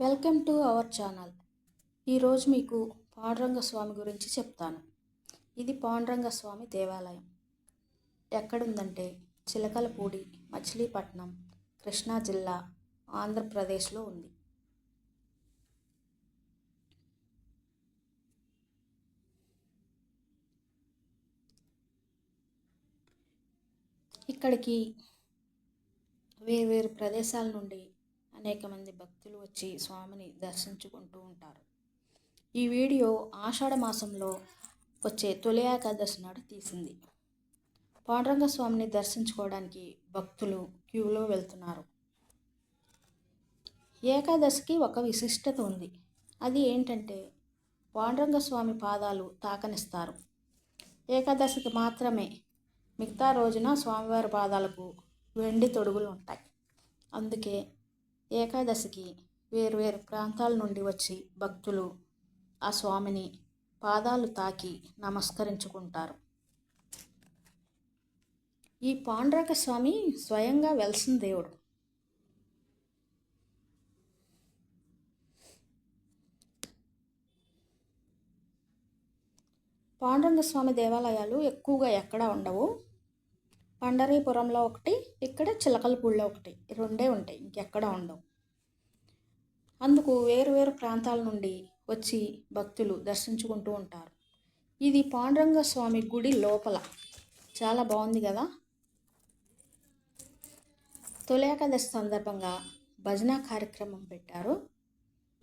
Welcome to our channel. ఈరోజు మీకు పాండురంగ స్వామి గురించి చెప్తాను. ఇది పాండురంగ స్వామి దేవాలయం. ఎక్కడుందంటే చిలకలపూడి మచిలీపట్నం కృష్ణా జిల్లా ఆంధ్రప్రదేశ్లో ఉంది. ఇక్కడికి వేరు ప్రదేశాల నుండి అనేక మంది భక్తులు వచ్చి స్వామిని దర్శించుకుంటూ ఉంటారు. ఈ వీడియో ఆషాఢ మాసంలో వచ్చే తొలి ఏకాదశి నాడు తీసింది. పాండురంగ స్వామిని దర్శించుకోవడానికి భక్తులు క్యూలో వెళ్తున్నారు. ఏకాదశికి ఒక విశిష్టత ఉంది. అది ఏంటంటే పాండురంగ స్వామి పాదాలు తాకనిస్తారు. ఏకాదశికి మాత్రమే మిగతా రోజున స్వామివారి పాదాలకు వెండి తొడుగులు ఉంటాయి. అందుకే ఏకాదశికి వేరువేరు ప్రాంతాల నుండి వచ్చి భక్తులు ఆ స్వామిని పాదాలు తాకి నమస్కరించుకుంటారు. ఈ పాండ్రక స్వామి స్వయంగా వెలసిన దేవుడు. పాండురంగ స్వామి దేవాలయాలు ఎక్కువగా ఎక్కడ ఉండవు. పండరీపురంలో ఒకటి ఇక్కడ చిలకలపూడిలో ఒకటి. రెండే ఉంటాయి ఇంకెక్కడ ఉండవు. అందుకు వేరు వేరు ప్రాంతాల నుండి వచ్చి భక్తులు దర్శించుకుంటూ ఉంటారు. ఇది పాండురంగ స్వామి గుడి లోపల. చాలా బాగుంది కదా? తొలి ఏకాదశి సందర్భంగా భజన కార్యక్రమం పెట్టారు.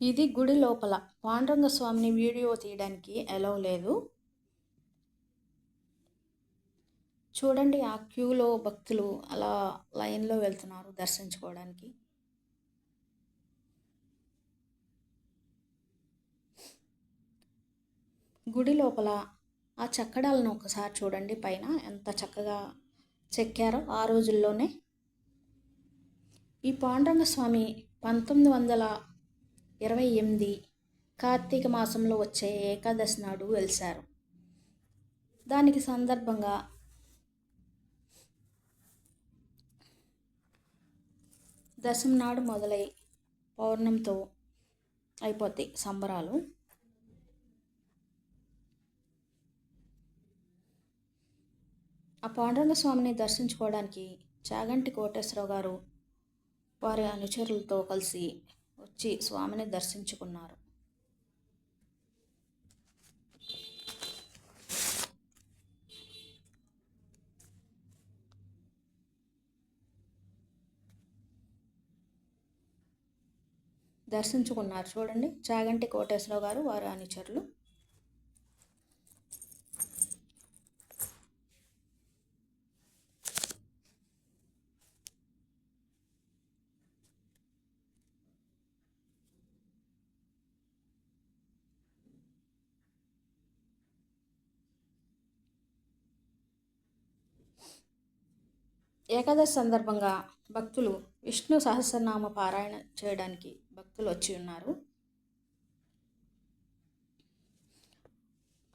ఇది గుడి లోపల. పాండురంగ స్వామిని వీడియో తీయడానికి ఎలవ్ లేదు. చూడండి ఆ క్యూలో భక్తులు అలా లైన్లో వెళ్తున్నారు దర్శించుకోవడానికి. గుడి లోపల ఆ చక్కడాలను ఒకసారి చూడండి పైన ఎంత చక్కగా చెక్కారో ఆ రోజుల్లోనే. ఈ పాండురంగ స్వామి పంతొమ్మిది వందల ఇరవై ఎనిమిది కార్తీక మాసంలో వచ్చే ఏకాదశి నాడు వెలిశారు. దానికి సందర్భంగా దశమి నాడు మొదలై పౌర్ణంతో అయిపోతాయి సంబరాలు. ఆ పాండురంగ స్వామిని దర్శించుకోవడానికి చాగంటి కోటేశ్వరరావు గారు వారి అనుచరులతో కలిసి వచ్చి స్వామిని దర్శించుకున్నారు. దర్శించుకున్నారు. చూడండి చాగంటి కోటేశ్వరరావు గారు వారి అనుచరులు ఏకాదశి సందర్భంగా భక్తులు విష్ణు సహస్రనామ పారాయణ చేయడానికి భక్తులు వచ్చి ఉన్నారు.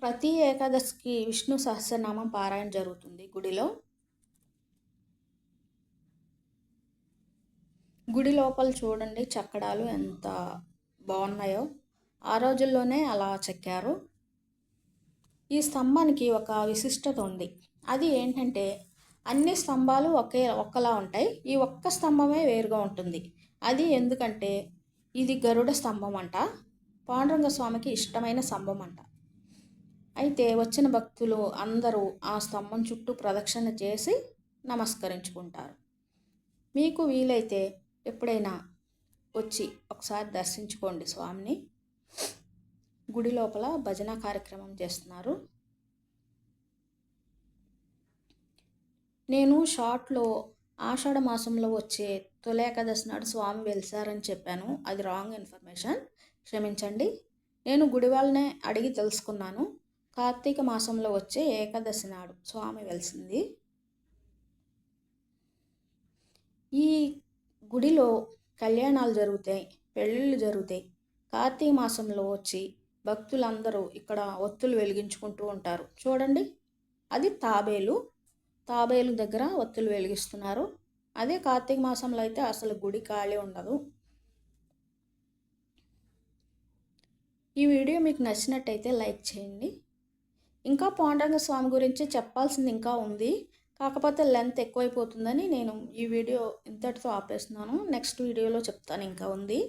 ప్రతి ఏకాదశికి విష్ణు సహస్రనామం పారాయణ జరుగుతుంది గుడిలో. గుడి లోపల చూడండి చక్కడాలు ఎంత బాగున్నాయో. ఆ రోజుల్లోనే అలా చెక్కారు. ఈ స్తంభానికి ఒక విశిష్టత ఉంది. అది ఏంటంటే అన్ని స్తంభాలు ఒకే ఒక్కలా ఉంటాయి. ఈ ఒక్క స్తంభమే వేరుగా ఉంటుంది. అది ఎందుకంటే ఇది గరుడ స్తంభం అంట పాండురంగ స్వామికి ఇష్టమైన స్తంభం అంట అయితే వచ్చిన భక్తులు అందరూ ఆ స్తంభం చుట్టూ ప్రదక్షిణ చేసి నమస్కరించుకుంటారు. మీకు వీలైతే ఎప్పుడైనా వచ్చి ఒకసారి దర్శించుకోండి స్వామిని. గుడి లోపల భజన కార్యక్రమం చేస్తున్నారు. నేను షార్ట్లో ఆషాఢ మాసంలో వచ్చే తొలి ఏకాదశి నాడు స్వామి వెలిసారని చెప్పాను. అది రాంగ్ ఇన్ఫర్మేషన్. క్షమించండి. నేను గుడి వాళ్ళనే అడిగి తెలుసుకున్నాను. కార్తీక మాసంలో వచ్చే ఏకాదశి నాడు స్వామి వెలిసింది. ఈ గుడిలో కళ్యాణాలు జరుగుతాయి పెళ్ళిళ్ళు జరుగుతాయి. కార్తీక మాసంలో వచ్చి భక్తులందరూ ఇక్కడ ఒత్తులు వెలిగించుకుంటూ ఉంటారు. చూడండి. అది తాబేలు. తాబేలు దగ్గర ఒత్తులు వెలిగిస్తున్నారు. అదే కార్తీక మాసంలో అయితే అసలు గుడి ఖాళీ ఉండదు. ఈ వీడియో మీకు నచ్చినట్టయితే లైక్ చేయండి. ఇంకా పాండురంగ స్వామి గురించి చెప్పాల్సింది ఇంకా ఉంది. కాకపోతే లెంత్ ఎక్కువైపోతుందని నేను ఈ వీడియో ఇంతటితో ఆపేస్తున్నాను. నెక్స్ట్ వీడియోలో చెప్తాను ఇంకా ఉంది.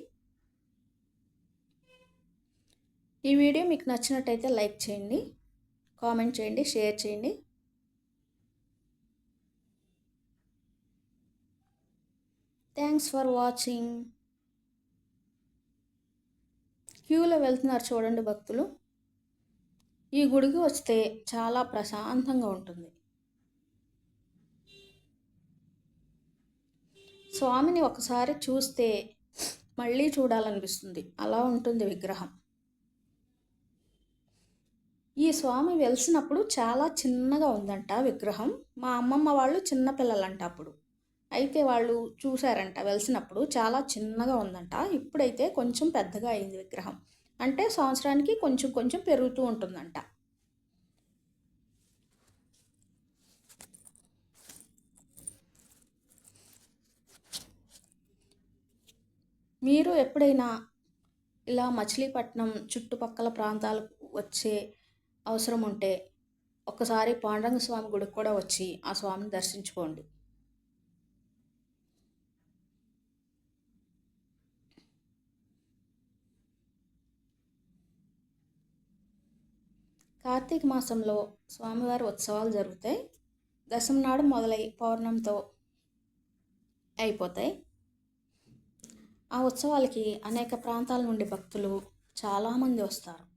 ఈ వీడియో మీకు నచ్చినట్టయితే లైక్ చేయండి కామెంట్ చేయండి షేర్ చేయండి. థ్యాంక్స్ ఫర్ వాచింగ్ క్యూలో వెళ్తున్నారు చూడండి భక్తులు. ఈ గుడికి వస్తే చాలా ప్రశాంతంగా ఉంటుంది. స్వామిని ఒకసారి చూస్తే మళ్ళీ చూడాలనిపిస్తుంది. అలా ఉంటుంది విగ్రహం. ఈ స్వామి వెలిసినప్పుడు చాలా చిన్నగా ఉందంట విగ్రహం. మా అమ్మమ్మ వాళ్ళు చిన్నపిల్లలంట అప్పుడు. అయితే వాళ్ళు చూశారంట వెలిసినప్పుడు చాలా చిన్నగా ఉందంట. ఇప్పుడైతే కొంచెం పెద్దగా అయింది విగ్రహం. అంటే సంవత్సరానికి కొంచెం కొంచెం పెరుగుతూ ఉంటుందంట. మీరు ఎప్పుడైనా ఇలా మచిలీపట్నం చుట్టుపక్కల ప్రాంతాలకు వచ్చే అవసరం ఉంటే ఒకసారి పాండురంగ స్వామి గుడికి కూడా వచ్చి ఆ స్వామిని దర్శించుకోండి. కార్తీక మాసంలో స్వామివారి ఉత్సవాలు జరుగుతాయి. దశమి నాడు మొదలై పౌర్ణంతో అయిపోతాయి. ఆ ఉత్సవాలకి అనేక ప్రాంతాల నుండి భక్తులు చాలామంది వస్తారు.